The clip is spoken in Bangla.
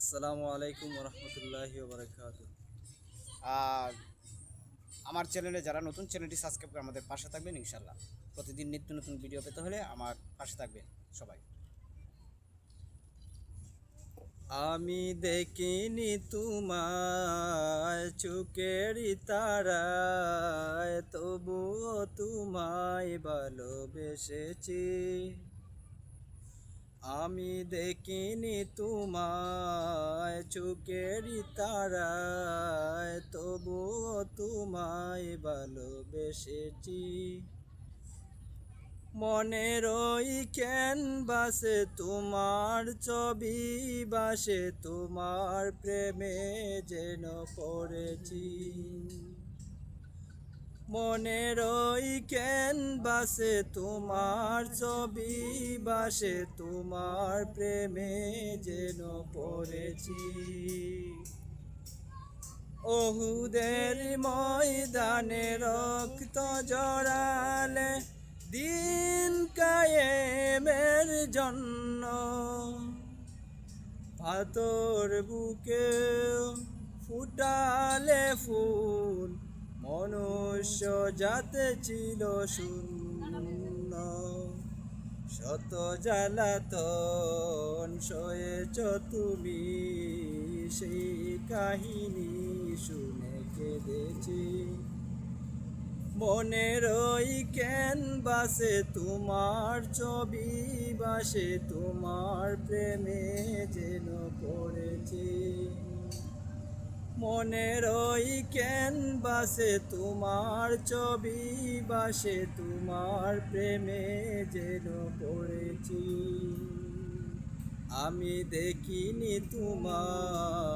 আসসালামু আলাইকুম রহমতুল্লাহি বারকাত আর আমার চ্যানেলে যারা নতুন চ্যানেলটি সাবস্ক্রাইব করে আমাদের পাশে থাকবেন ইনশাল্লাহ প্রতিদিন নিত্য নতুন ভিডিও পেতে হলে আমার পাশে থাকবেন সবাই। আমি দেখিনি তোমায় চুকেরি তারায় তবুও তোমায় ভালোবেসেছি। আমি দেখিনি তোমায় চুকেরি তারায়, তবুও তোমায় ভালোবেসেছি। মনের ওই ক্যানভাসে তোমার ছবি বাসে, তোমার প্রেমে যেন পড়েছি। মনের ওই ক্যানভাসে তোমার ছবি বাসে, তোমার প্রেমে যেন পড়েছি। ওহুদের ময়দানে রক্ত জড়ালে দিন কায়েমের জন্য পাথর বুকে ফুটালে ফুল মনুষ্য যাতে ছিল শূন্য, শত জ্বালাতন সয়েছ তুমি। সেই কাহিনী শুনে কেঁদেছি। মনের ওই কেন ক্যানভাসে তোমার ছবি বাসে তোমার প্রেমে যেন পড়েছি। মনের ওই ক্যানভাসে তোমার ছবি বাসে তোমার প্রেমে যেন পড়েছি। আমি দেখিনি তোমার